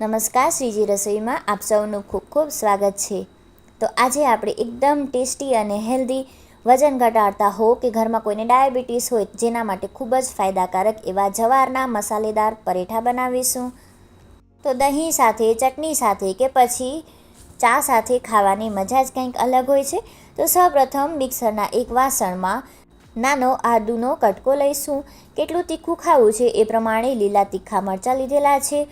નમસ્કાર, શ્રીજી રસોઈમાં આપ સૌનું ખૂબ ખૂબ સ્વાગત છે. તો આજે આપણે એકદમ ટેસ્ટી અને હેલ્ધી વજન ઘટાડતા હો કે ઘરમાં કોઈને ડાયાબિટીસ હોય જેના માટે ખૂબ જ ફાયદાકારક એવા જવારના મસાલેદાર પરેઠા બનાવીશું. તો દહીં સાથે, ચટણી સાથે કે પછી ચા સાથે ખાવાની મજા જ કંઈક અલગ હોય છે. તો સૌપ્રથમ મિક્સરના એક વાસણમાં નાનો આદુનો કટકો લઈશું. કેટલું તીખું ખાવું છે એ પ્રમાણે લીલા તીખા મરચાં લીધેલા છે.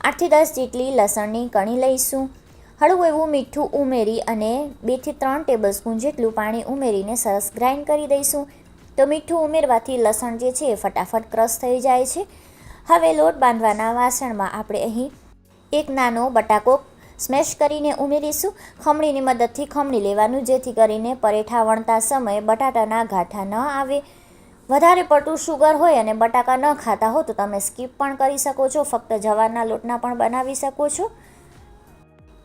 આઠથી દસ જેટલી લસણની કણી લઈશું. હળવું એવું મીઠું ઉમેરી અને બેથી ત્રણ ટેબલસ્પૂન જેટલું પાણી ઉમેરીને સરસ ગ્રાઇન્ડ કરી દઈશું. તો મીઠું ઉમેરવાથી લસણ જે છે એ ફટાફટ ક્રશ થઈ જાય છે. હવે લોટ બાંધવાના વાસણમાં આપણે અહીં એક નાનો બટાકો સ્મેશ કરીને ઉમેરીશું. ખમણીની મદદથી ખમણી લેવાનું, જેથી કરીને પરેઠા વણતા સમયે બટાટાના ગાંઠા ન આવે. વધારે પડતું શુગર હોય અને બટાકા ન ખાતા હો તો તમે સ્કીપ પણ કરી શકો છો. ફક્ત જવારના લોટના પણ બનાવી શકો છો.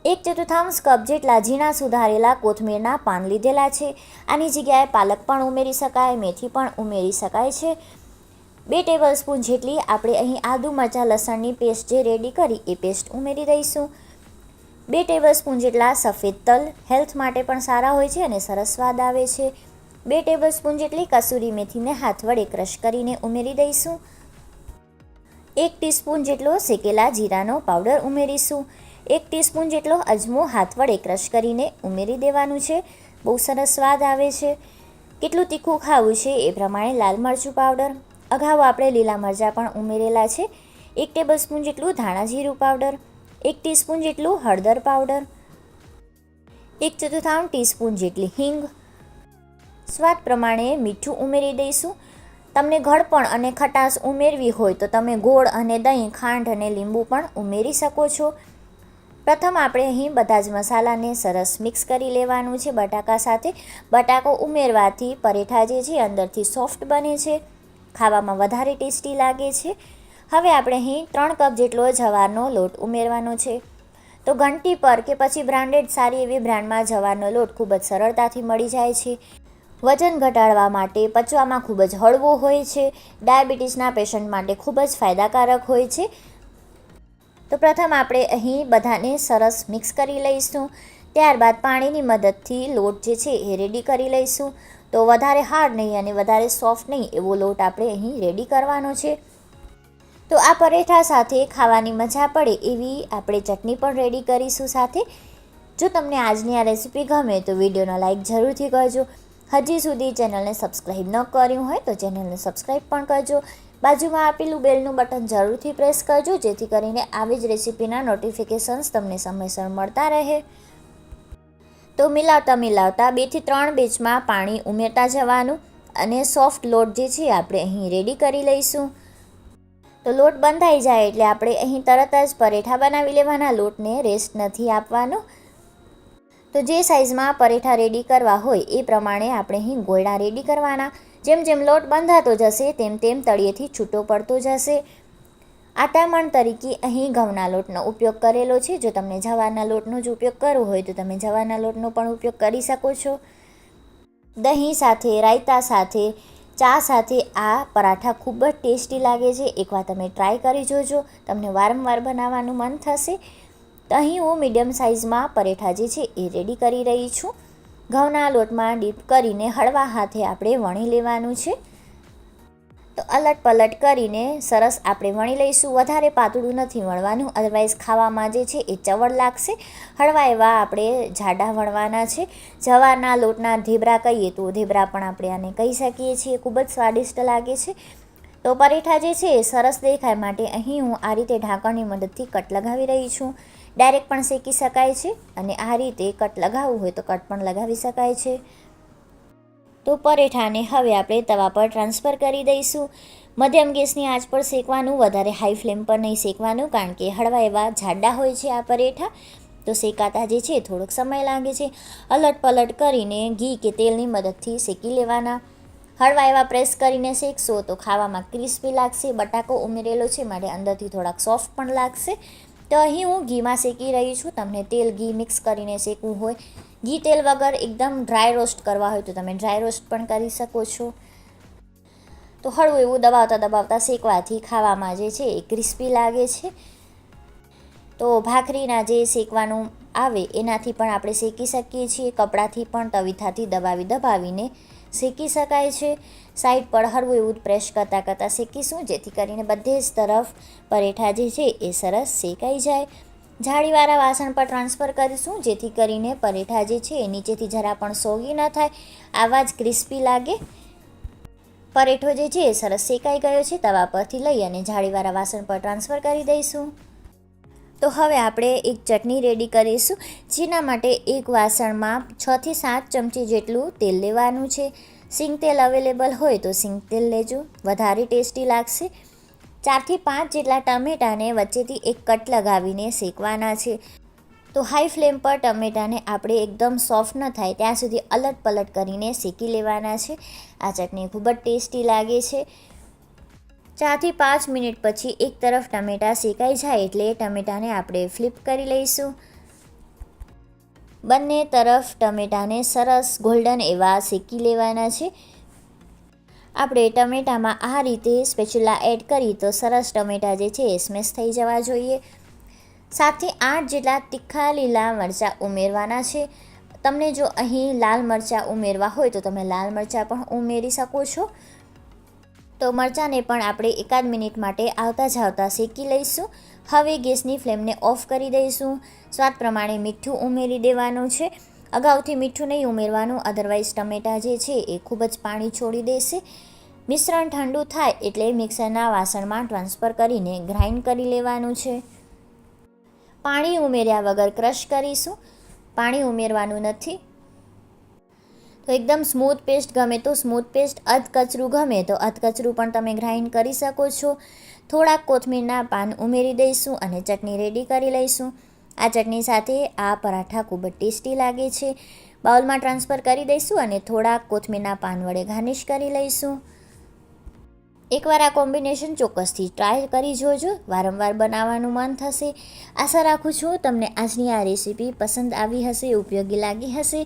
એક ચતુર્થાંશ કપ જેટલા ઝીણા સુધારેલા કોથમીરના પાન લીધેલા છે. આની જગ્યાએ પાલક પણ ઉમેરી શકાય, મેથી પણ ઉમેરી શકાય છે. બે ટેબલ સ્પૂન જેટલી આપણે અહીં આદુ મરચાં લસણની પેસ્ટ જે રેડી કરી એ પેસ્ટ ઉમેરી દઈશું. બે ટેબલ સ્પૂન જેટલા સફેદ તલ હેલ્થ માટે પણ સારા હોય છે અને સરસ સ્વાદ આવે છે. બે ટેબલ સ્પૂન જેટલી કસૂરી મેથીને હાથ વડે ક્રશ કરીને ઉમેરી દઈશું. એક ટીસ્પૂન જેટલો શેકેલા જીરાનો પાવડર ઉમેરીશું. એક ટીસ્પૂન જેટલો અજમો હાથ વડે ક્રશ કરીને ઉમેરી દેવાનું છે. બહુ સરસ સ્વાદ આવે છે. કેટલું તીખું ખાવું છે એ પ્રમાણે લાલ મરચું પાવડર. અગાઉ આપણે લીલા મરચાં પણ ઉમેરેલા છે. એક ટેબલ સ્પૂન જેટલું ધાણા જીરું પાવડર. એક ટીસ્પૂન જેટલું હળદર પાવડર. એક ચતુર્થાંશ ટીસ્પૂન જેટલી હિંગ. સ્વાદ પ્રમાણે મીઠું ઉમેરી દઈશું. તમને ગળપણ અને ખટાશ ઉમેરવી હોય તો તમે ગોળ અને દહીં, ખાંડ અને લીંબુ પણ ઉમેરી શકો છો. પ્રથમ આપણે અહીં બધા જ મસાલાને સરસ મિક્સ કરી લેવાનું છે બટાકા સાથે. બટાકો ઉમેરવાથી પરેઠા જે છે અંદરથી સોફ્ટ બને છે. ખાવામાં વધારે ટેસ્ટી લાગે છે. હવે આપણે અહીં ત્રણ કપ જેટલો જવારનો લોટ ઉમેરવાનો છે. તો ઘંટી પર કે પછી બ્રાન્ડેડ સારી એવી બ્રાન્ડમાં જવારનો લોટ ખૂબ જ સરળતાથી મળી જાય છે. વજન ઘટાડવા માટે પચવામાં ખૂબ જ હળવો હોય છે. ડાયાબિટીસના પેશન્ટ માટે ખૂબ જ ફાયદાકારક હોય છે. તો પ્રથમ આપણે અહીં બધાને સરસ મિક્સ કરી લઈશું. ત્યારબાદ પાણીની મદદથી લોટ જે છે એ રેડી કરી લઈશું. તો વધારે હાર્ડ નહીં અને વધારે સોફ્ટ નહીં એવો લોટ આપણે અહીં રેડી કરવાનો છે. તો આ પરેઠા સાથે ખાવાની મજા પડે એવી આપણે ચટણી પણ રેડી કરીશું સાથે. જો તમને આજની આ રેસીપી ગમે તો વિડીયોનો લાઇક જરૂરથી કરજો. હજી સુધી ચેનલને સબસ્ક્રાઈબ ન કર્યું હોય તો ચેનલને સબસ્ક્રાઈબ પણ કરજો. બાજુમાં આપેલું બેલનું બટન જરૂરથી પ્રેસ કરજો, જેથી કરીને આવી જ રેસીપીના નોટિફિકેશન્સ તમને સમયસર મળતા રહે. તો મિલાવતા મિલાવતા બેથી ત્રણ બેચમાં પાણી ઉમેરતા જવાનું અને સોફ્ટ લોટ જે છે આપણે અહીં રેડી કરી લઈશું. તો લોટ બંધાઈ જાય એટલે આપણે અહીં તરત જ પરેઠા બનાવી લેવાના, લોટને રેસ્ટ નથી આપવાનો. તો જે સાઇઝમાં પરેઠા રેડી કરવા હોય એ પ્રમાણે આપણે અહીં ગોળા રેડી કરવાના. જેમ જેમ લોટ બંધાતો જશે, તેમ તેમ તળિયેથી છૂટો પડતો જશે. આટામણ તરીકે અહીં ઘઉંના લોટનો ઉપયોગ કરેલો છે. જો તમને જવારના લોટનો જ ઉપયોગ કરવો હોય, તો તમે જવારના લોટનો પણ ઉપયોગ કરી શકો છો. દહીં સાથે, રાયતા સાથે, ચા સાથે આ પરાઠા ખૂબ જ ટેસ્ટી લાગે છે. એકવાર તમે ટ્રાય કરી જોજો. તમને વારંવાર બનાવવાનું મન થશે. તો અહીં હું મીડિયમ સાઇઝમાં પરેઠા જે છે એ રેડી કરી રહી છું. ઘઉંના લોટમાં ડીપ કરીને હળવા હાથે આપણે વણી લેવાનું છે. તો અલટ પલટ કરીને સરસ આપણે વણી લઈશું. વધારે પાતળું નથી વણવાનું. અદરવાઇઝ ખાવામાં જે છે એ ચવડ લાગશે. હળવા એવા આપણે જાડા વણવાના છે. જવારના લોટના ધેબરા કહીએ તો ધેબરા પણ આપણે આને કહી શકીએ છીએ. ખૂબ જ સ્વાદિષ્ટ લાગે છે. તો પરેઠા જે છે એ સરસ દેખાય માટે અહીં હું આ રીતે ઢાંકણની મદદથી કટ લગાવી રહી છું. ડાયરેક્ટ પણ શેકી શકાય છે અને આ રીતે કટ લગાવવું હોય તો કટ પણ લગાવી શકાય છે. તો પરેઠાને હવે આપણે તવા પર ટ્રાન્સફર કરી દઈશું. મધ્યમ ગેસની આંચ પર શેકવાનું, વધારે હાઈ ફ્લેમ પર નહીં શેકવાનું, કારણ કે હળવા એવા જાડા હોય છે આ પરેઠા. તો શેકાતા જે છે થોડોક સમય લાગે છે. અલટ પલટ કરીને ઘી કે તેલની મદદથી શેકી લેવાના. હળવા એવા પ્રેસ કરીને શેકશો તો ખાવામાં ક્રિસ્પી લાગશે, બટાકો ઉમેરેલો છે, માટે અંદરથી થોડાક સોફ્ટ પણ લાગશે. તો અહીં હું ઘીમાં શેકી રહી છું. તમને તેલ ઘી મિક્સ કરીને શેકવું હોય. ઘી તેલ વગર એકદમ ડ્રાય રોસ્ટ કરવા હોય તો તમે ડ્રાય રોસ્ટ પણ કરી શકો છો. તો હળવું એવું દબાવતા દબાવતા શેકવાથી ખાવામાં જે છે એ ક્રિસ્પી લાગે છે. તો ભાખરીના જે શેકવાનું આવે એનાથી પણ આપણે શેકી શકીએ છીએ. કપડાથી પણ તવીથાથી દબાવી દબાવીને શેકી શકાય છે. સાઈડ પર હળવું એવું પ્રેસ કરતાં કરતાં શેકીશું જેથી કરીને બધે જ તરફ પરેઠા જે છે એ સરસ શેકાઈ જાય. જાળીવાળા વાસણ પર ટ્રાન્સફર કરીશું, જેથી કરીને પરેઠા જે છે એ નીચેથી જરા પણ સોગી ન થાય. આવા જ ક્રિસ્પી લાગે. પરેઠો જે છે એ સરસ શેકાઈ ગયો છે, તવા પરથી લઈ અને જાળીવાળા વાસણ પર ટ્રાન્સફર કરી દઈશું. તો હવે આપણે એક ચટણી રેડી કરીશું, જેના માટે એક વાસણમાં છથી સાત ચમચી જેટલું તેલ લેવાનું છે. સિંગ તેલ અવેલેબલ હોય તો સિંગ તેલ લેજો, વધારે ટેસ્ટી લાગશે. ચારથી પાંચ જેટલા ટમેટાને વચ્ચેથી એક કટ લગાવીને શેકવાના છે. તો હાઈ ફ્લેમ પર ટમેટાને આપણે એકદમ સોફ્ટ ન થાય ત્યાં સુધી અલટ પલટ કરીને શેકી લેવાના છે. આ ચટણી ખૂબ જ ટેસ્ટી લાગે છે. ચારથી પાંચ મિનિટ પછી એક તરફ ટમેટાં શેકાઈ જાય એટલે ટમેટાને આપણે ફ્લિપ કરી લઈશું. બંને તરફ ટમેટાને સરસ ગોલ્ડન એવા શેકી લેવાના છે. આપણે ટમેટામાં આ રીતે સ્પેચ્યુલા એડ કરી તો સરસ ટમેટા જે છે એ સ્મેશ થઈ જવા જોઈએ. સાતથી આઠ જેટલા તીખા લીલા મરચાં ઉમેરવાના છે. તમને જો અહીં લાલ મરચાં ઉમેરવા હોય તો તમે લાલ મરચાં પણ ઉમેરી શકો છો. તો મરચાંને પણ આપણે એકાદ મિનિટ માટે આવતા જાવતા શેકી લઈશું. હવે ગેસની ફ્લેમને ઓફ કરી દઈશું. સ્વાદ પ્રમાણે મીઠું ઉમેરી દેવાનું છે. અગાઉથી મીઠું નહીં ઉમેરવાનું અધરવાઇઝ ટમેટાં જે છે એ ખૂબ જ પાણી છોડી દેશે. મિશ્રણ ઠંડુ થાય એટલે મિક્સરના વાસણમાં ટ્રાન્સફર કરીને ગ્રાઇન્ડ કરી લેવાનું છે. પાણી ઉમેર્યા વગર ક્રશ કરીશું. પાણી ઉમેરવાનું નથી. તો એકદમ સ્મૂથ પેસ્ટ ગમે તો સ્મૂથ પેસ્ટ અધકચરું ગમે તો અધકચરું પણ તમે ગ્રાઇન્ડ કરી શકો છો. થોડાક કોથમીરના પાન ઉમેરી દઈશું અને ચટણી રેડી કરી લઈશું. આ ચટણી સાથે આ પરાઠા ખૂબ જ ટેસ્ટી લાગે છે. બાઉલમાં ટ્રાન્સફર કરી દઈશું અને થોડાક કોથમીરના પાન વડે ગાર્નિશ કરી લઈશું. એકવાર આ કોમ્બિનેશન ચોક્કસથી ટ્રાય કરી જોજો. વારંવાર બનાવવાનું મન થશે. આશા રાખું છું તમને આજની આ રેસીપી પસંદ આવી હશે, ઉપયોગી લાગી હશે.